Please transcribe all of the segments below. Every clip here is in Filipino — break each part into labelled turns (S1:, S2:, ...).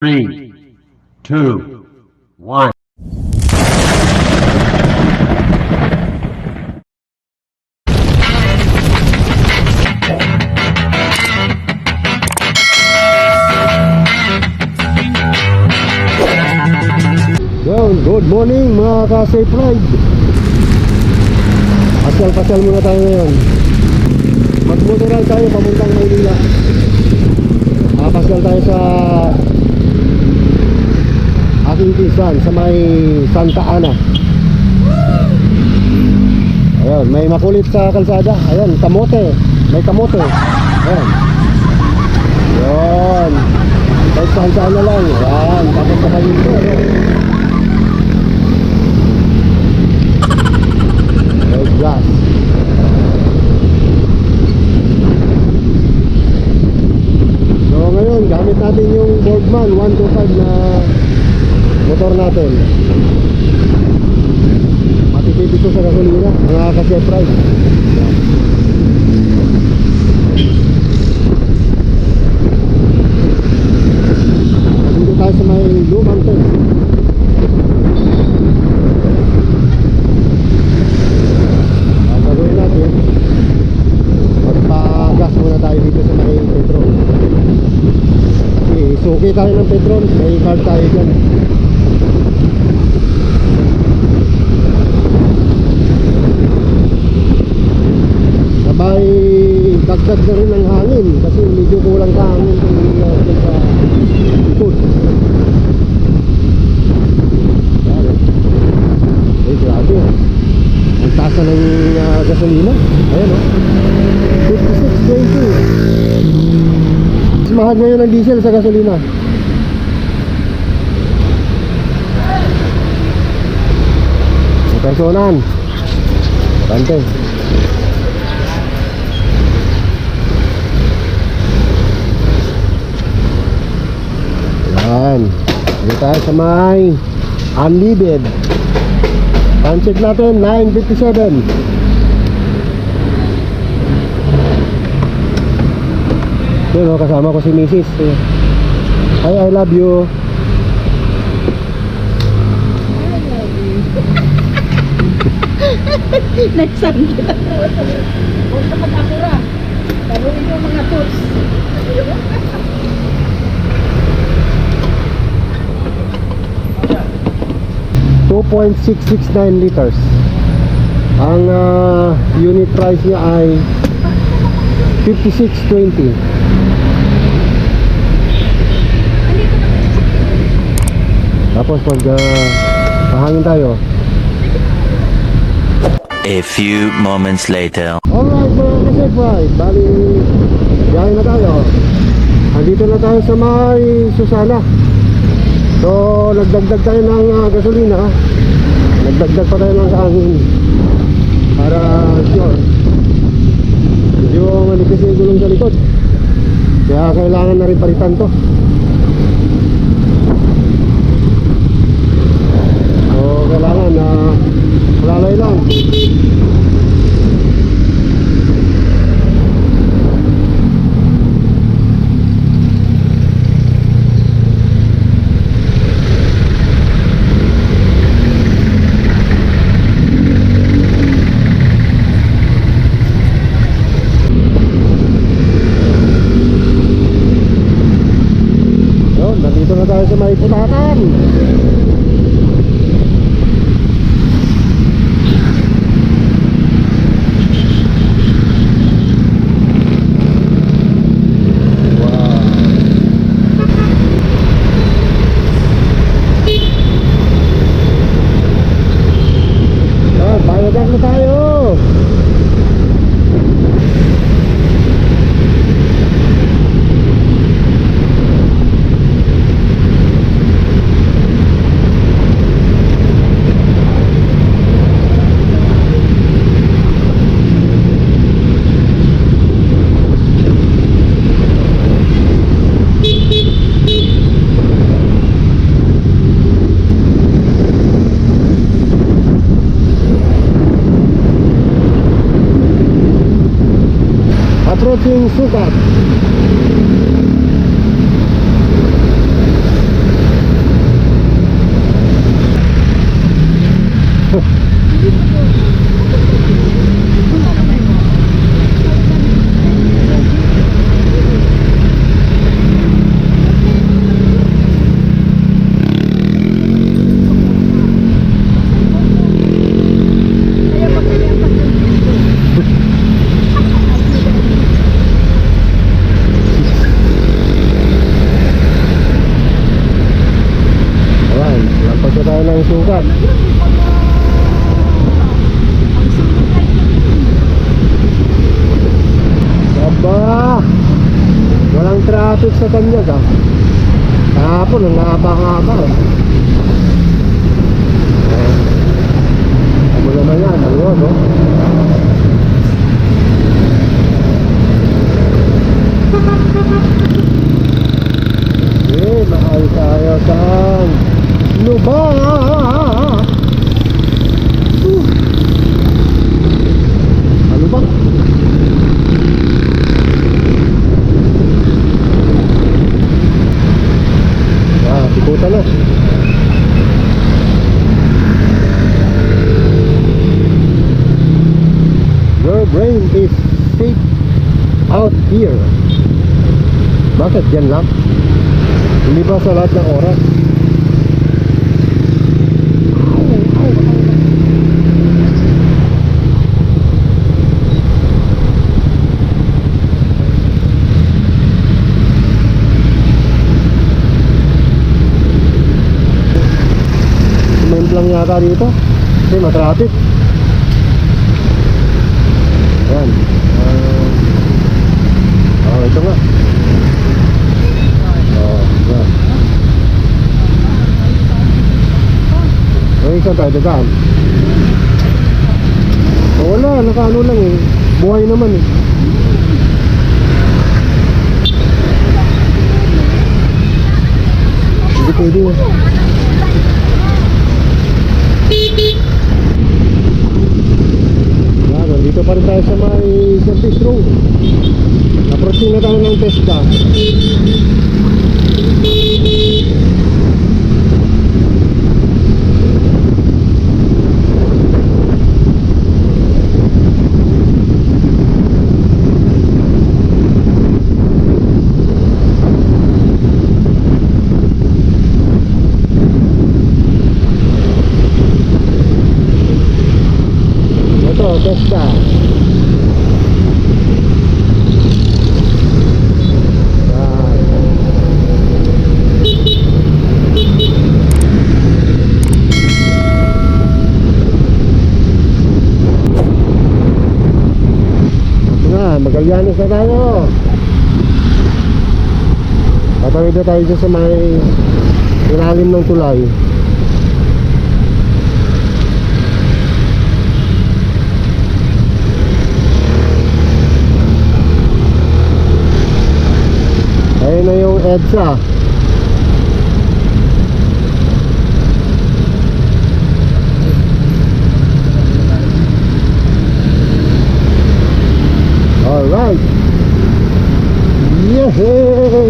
S1: Three, two, one.
S2: Good morning mga ka-safe ride Pasyal-pasyal muna tayo ngayon. Mag-motoral tayo papuntang Maynila. Makapasyal tayo sa aking sa may Santa Ana. Ayun, may makulit sa kalsada. Ayun, kamote. May kamote. Ayun Yun Kahit saan-saan na lang. Yan, tapos sa kayo May glass. So ngayon, gamit natin yung Boardman 125 na motor natin. Matitipid ito sa gasolina, mga ka-chef ride. Dito tayo sa may Blue Mountain. Gagawin muna tayo dito sa may petrol. Kasi suki tayo ng petrol, may card tayo dyan. Sabay dagdag na rin ng hangin kasi medyo kulang sa hangin kung uh, dun sa likod. Yan, eh. Eh, grabe. Ang taas na ng uh, gasolina. Ayan o. 56.20. Ang diesel sa gasolina. Personan. Bante. Yan. Dito tayo sa may unleaded. Pancheck natin, 957. Yun, oh, kasama ko si Mrs. Hi, I love you.
S3: Nagsangga. Huwag ka mag-akura. Taruin yung mga tools.
S2: 2.669 liters. Ang ah, unit price niya ay 56.20. Tapos pag pahangin tayo.
S4: A few moments later.
S2: Alright mga kasip ride, bali biyahe na tayo. Andito na tayo sa may Susana. So nagdagdag tayo ng ah, gasolina. Nagdagdag pa tayo ng hangin. Para sure. Medyo manipis yung gulong sa likod. Kaya kailangan na rin palitan to. So kailangan na malalay lang. Yun, nandito na tayo sa may putatan. Yan, bayad na tayo. Approaching Sukat sukat. Aba! Walang traffic sa Tanyag ah. Kahapon, ang haba-haba eh. Ano naman yan, ano no? Eh, mahal tayo saan? Luba! Uh. Ano ba? Sikutan na. Your brain is safe out here. Bakit dyan lang? Hindi ba sa lahat ng oras? Yata dito. Kasi matraffic. Ayan. Ah, oh, ito nga. Oh, yan. Ay, saan tayo dadaan? Oh, wala, nakaano lang eh. Buhay naman eh. Hindi pwede eh. Yan, nandito pa rin tayo sa may service road. Approaching na tayo ng Tesla. Ito na, Magallanes na tayo. Tatawid na tayo sa may ilalim ng tulay. Ayun na yung EDSA. Alright. Yehey!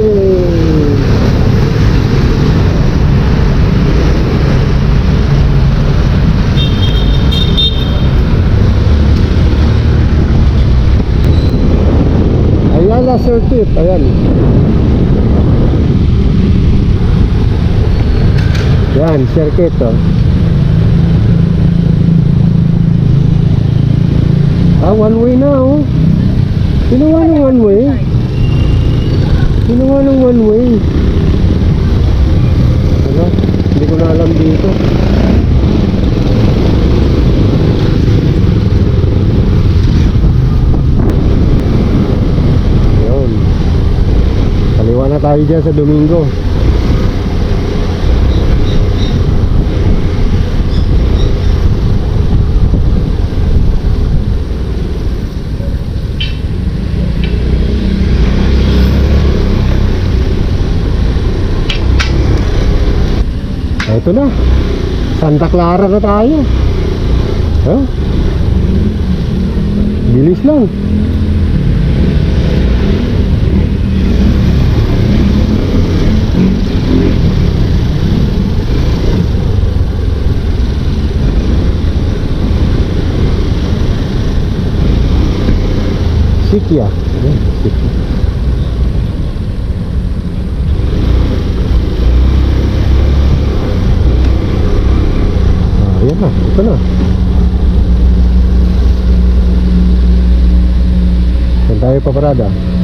S2: Ayala Circuit, ayan. Yan, circuit oh. Ah, one way na oh. Ginawa ng one way. Ginawa ng one way. Ano? Hindi ko na alam dito. Yun. Kaliwa na tayo dyan sa Domingo. Ito na. Santa Clara na tayo. Huh? Bilis lang. Sikya. Ayan, ayan na. Ito na. Saan tayo paparada? Hmm.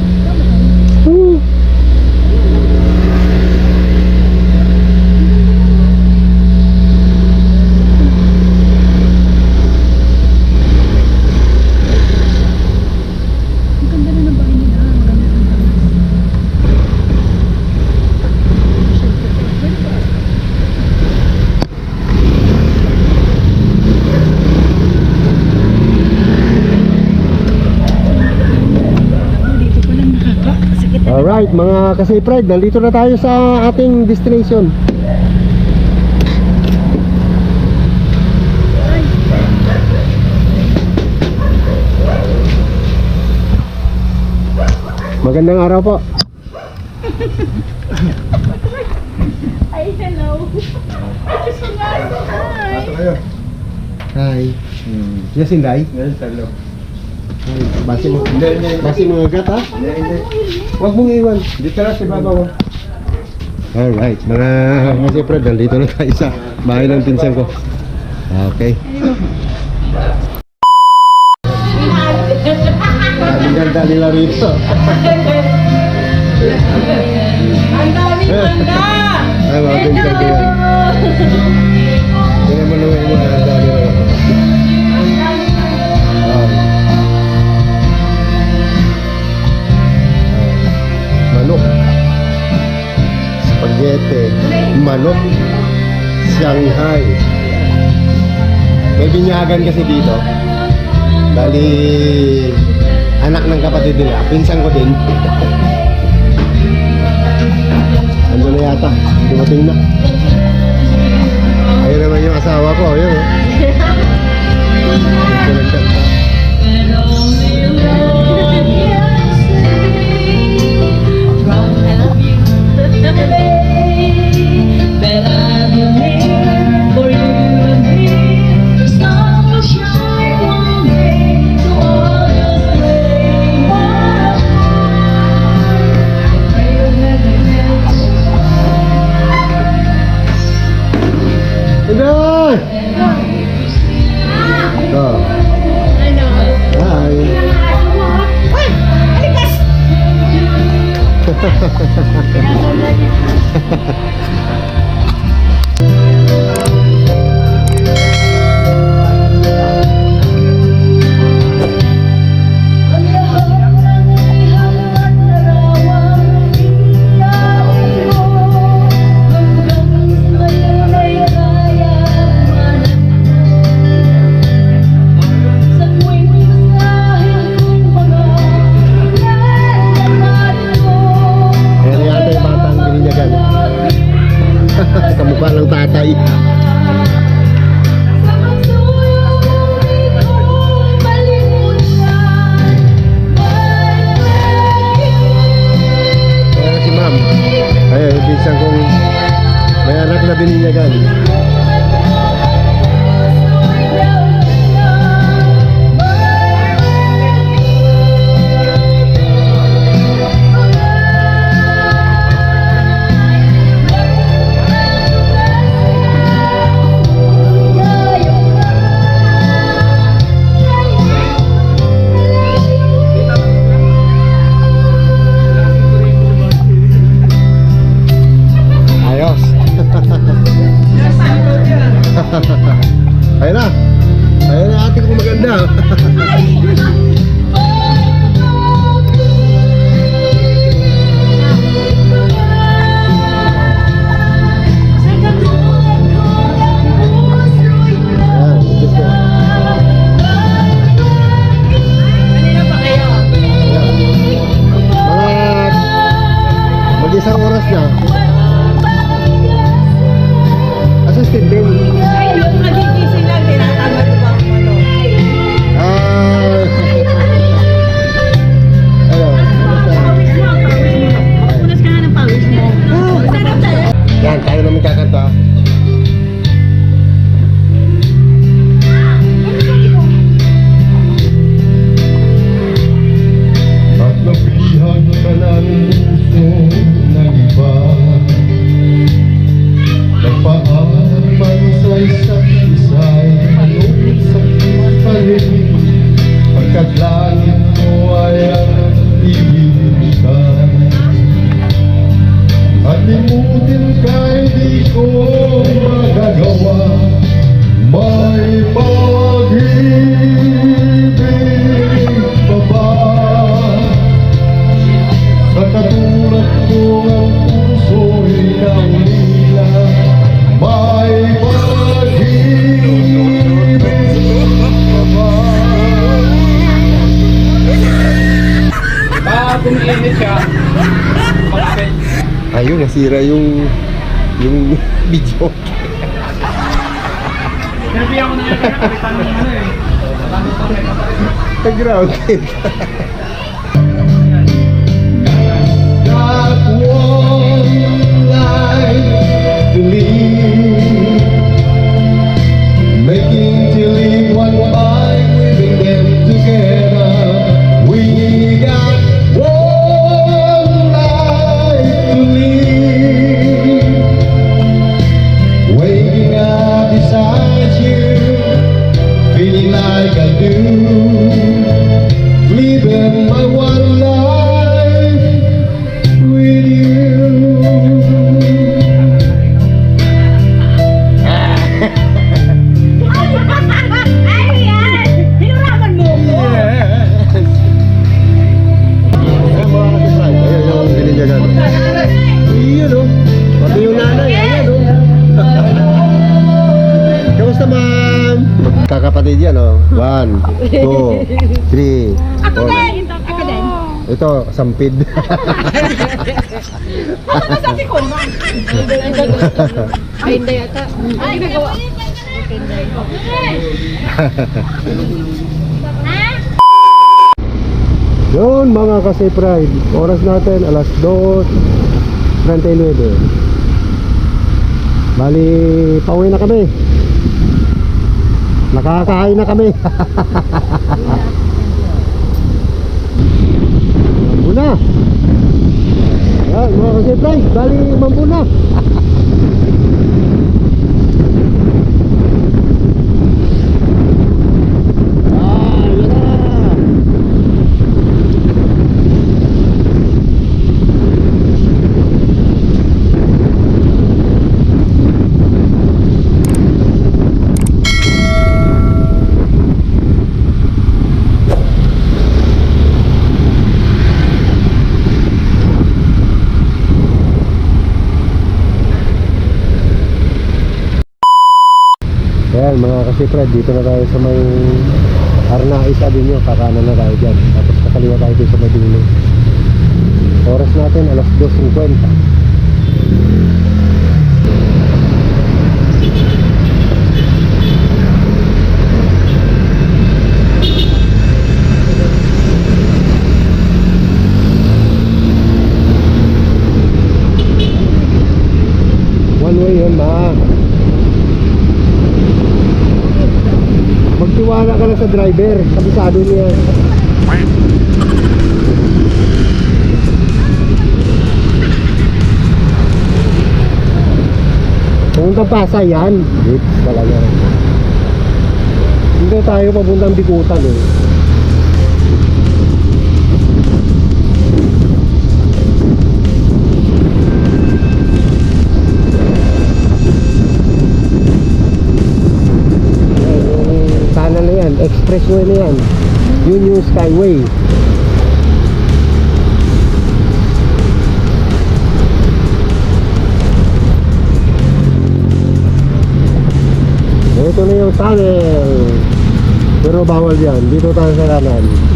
S2: Alright mga kasi pride Nandito na tayo sa ating destination. Magandang araw po.
S3: Ay hello. Hi.
S2: Hi. Yes, Inday?
S1: Yes, hello.
S2: Ay, basi mo.
S1: Hindi, hindi.
S2: Basi mo agad ha?
S1: Hindi.
S2: Huwag mong iwan.
S1: Dito lang si Baba oh. mo.
S2: Alright, mga kasi Fred, nandito na tayo sa bahay ng pinsan ko. Okay. Ang ganda nila rito. Manok, Shanghai. May binyagan kasi dito. Bali, anak ng kapatid nila. Pinsan ko din. Ando na yata. Dumating na. Ayun naman yung asawa ko. Ayun o. Oh. nasira yung yung video.
S5: Sinabihan ko na yan kaya kapitan ng ano eh.
S2: Grounded. Not one life to live. Making sampid.
S3: Ano masabi ko? Ay, hindi yata. Ay, ginagawa.
S2: Yun mga kasi pride. Oras natin alas 2.39. Bali, pauwi na kami. Nakakain na kami. Mambo na. Yan mga kasi pride. Bali, mambo. Ah, yan na. Mga kasipred, dito na tayo sa may Arnais Avenue, kakanan na tayo dyan. Tapos kakaliwa tayo dito sa Madulo. Oras natin, alas 2.50. One way yun, ma. Magtiwala ka lang sa driver. Kabisado niya. Pumuntang Pasay yan. Hits talaga. Dito tayo papuntang Bikutan eh. Expressway na yan. Yun yung skyway. Ito na yung tunnel. Pero bawal yan. Dito tayo sa kanan.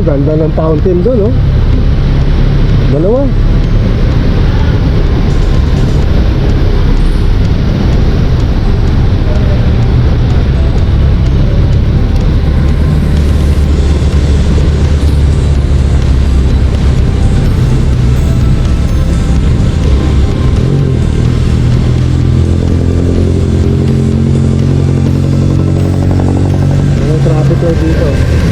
S2: Oh, ganda ng fountain doon oh. Dalawa. Traffic light dito.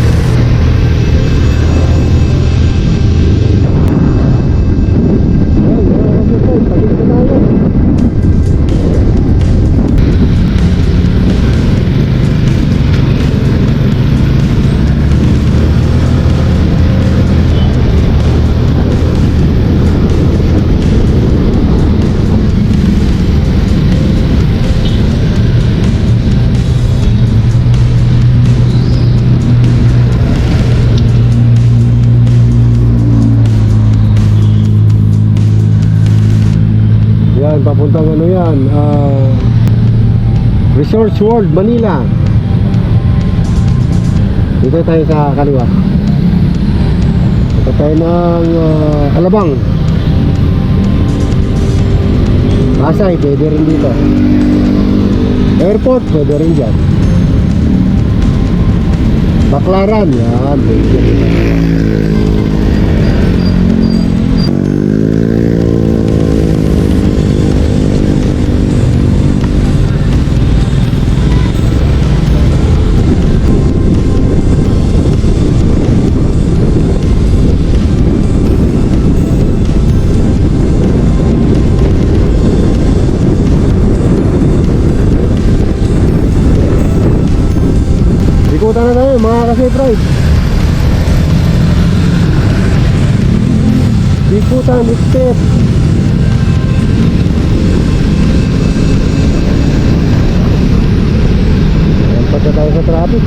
S2: Resorts World, Manila. Dito tayo sa kaliwa. Ito tayo ng ah, Alabang. Pasay, pwede rin dito. Airport, pwede rin dyan. Baklaran, yan, pwede. Ikutan kasi pride. Ikutan, step. Lampas na tayo sa traffic.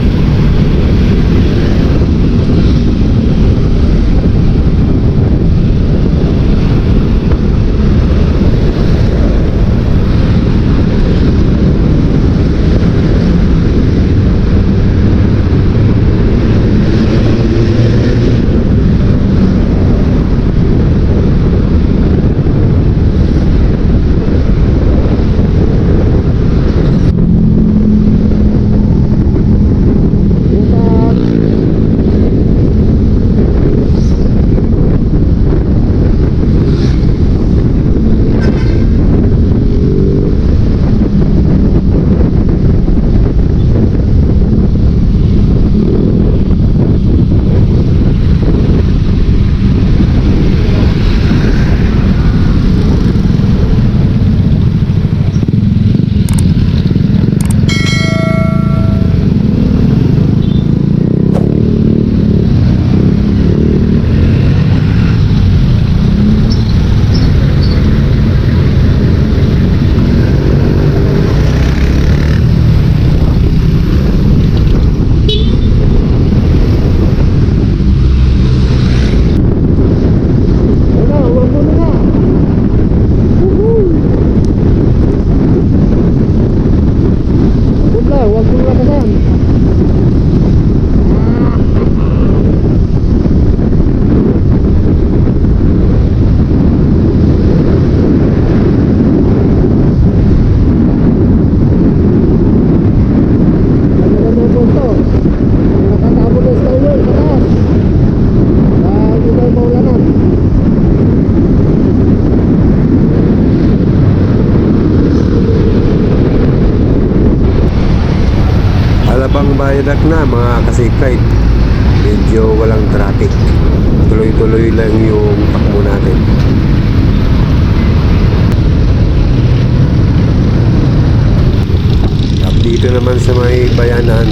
S2: Dito naman sa may bayanan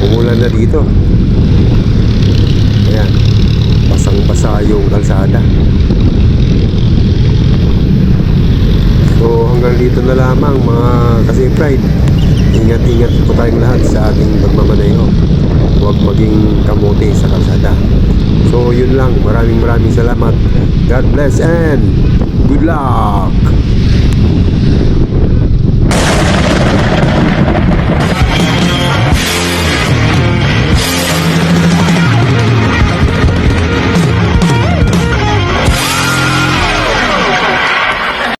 S2: Umulan na dito. Ayan Basang-basa yung kalsada. So hanggang dito na lamang mga kasi-pride Ingat-ingat po tayong lahat sa ating pagmamaneho. Huwag maging kamote sa kalsada. So yun lang, maraming maraming salamat. God bless and good luck